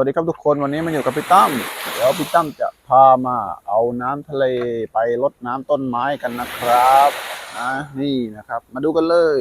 วัสดีครับทุกคนวันนี้มาอยู่กับพี่ตั้มเดี๋ยวพี่ตั้มจะพามาเอาน้ำทะเลไปรดน้ำต้นไม้กันนะครับนะนี่นะครับ มาดูกันเลย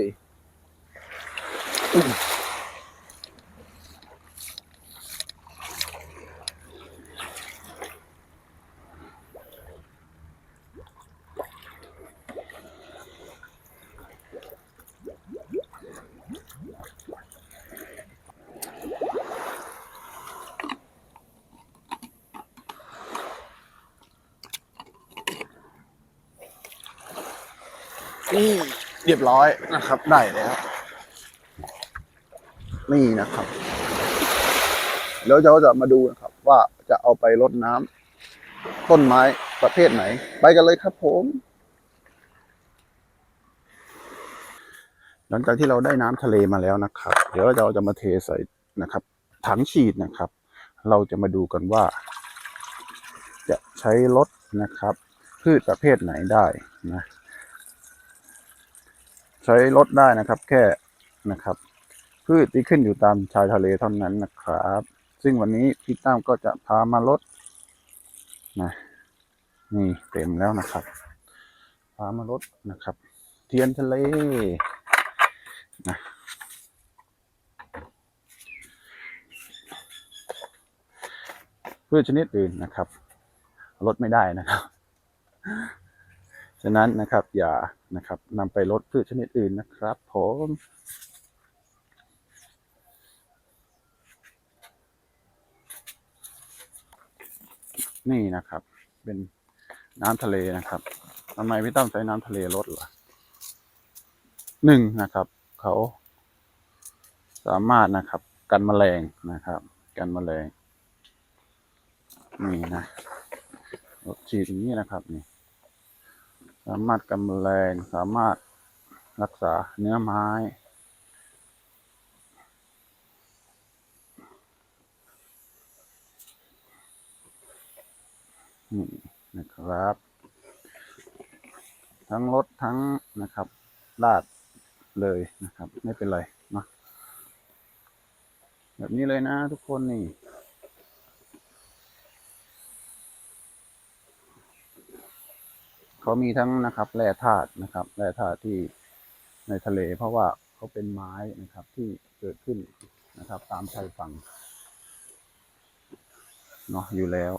นี่เรียบร้อยนะครับ ได้แล้ว นี่นะครับ แล้วเราจะมาดูนะครับ ว่าจะเอาไปรดน้ำต้นไม้ประเภทไหน ไปกันเลยครับผม หลังจากที่เราได้น้ำทะเลมาแล้วนะครับ เดี๋ยวเราจะมาเทใส่นะครับ ถังฉีดนะครับ เราจะมาดูกันว่า จะใช้รถนะครับ พืชประเภทไหนได้นะ ใช้รถได้นะครับ แค่นะครับ พืชที่ขึ้นอยู่ตามชายทะเลเท่านั้นนะครับ ซึ่งวันนี้พี่ตั้มก็จะพามาลดนะนี่เต็มแล้วนะครับ พามาลดนะครับ เทียนทะเลนะพืชชนิดอื่นนะครับลดไม่ได้นะครับ ฉะนั้นนะครับอย่า นะครับนำไปลดพืชชนิดอื่นนะครับ ผมนี่นะครับ เป็นน้ำทะเลนะครับทำไมพี่ตั้มใช้น้ำทะเลลดล่ะหนึ่งนะครับ เขาสามารถนะครับ กันแมลงนะครับ กันแมลงนี่นะฉีดอย่างนี้นะครับนี่ สามารถกันแมลงสามารถรักษาเนื้อไม้ นี่นะครับ ทั้งรถทั้งนะครับลาดเลยนะครับ ไม่เป็นไรนะแบบนี้เลยนะทุกคนนี่ เขามีทั้งนะครับแร่ธาตุนะครับแร่ธาตุที่ในทะเล เพราะว่าเขาเป็นไม้นะครับที่เกิดขึ้นนะครับ ตามชายฝั่งเนาะอยู่แล้ว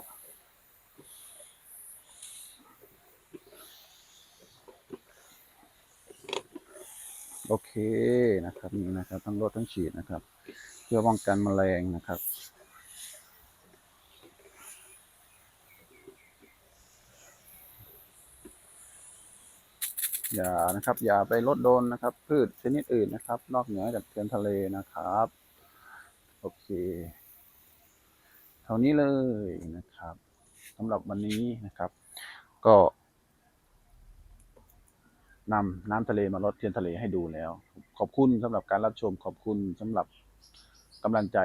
โอเคนะครับนี่นะครับทั้งรถทั้งฉีดนะครับ เพื่อป้องกันแมลงนะครับ อย่านะครับ อย่าไปลดโดนนะครับ พืชชนิดอื่นนะครับ นอกเหนือจากเทียนทะเลนะครับ โอเค เท่านี้เลยนะครับสำหรับวันนี้นะครับ ก็นำน้ำทะเลมาลดเทียนทะเลให้ดูแล้ว ขอบคุณสำหรับการรับชม ขอบคุณสำหรับกำลังใจ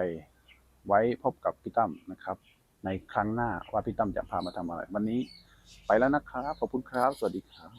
ไว้พบกับพี่ตั้มนะครับ ในครั้งหน้าว่าพี่ตั้มจะพามาทำอะไร วันนี้ไปแล้วนะครับ ขอบคุณครับ สวัสดีครับ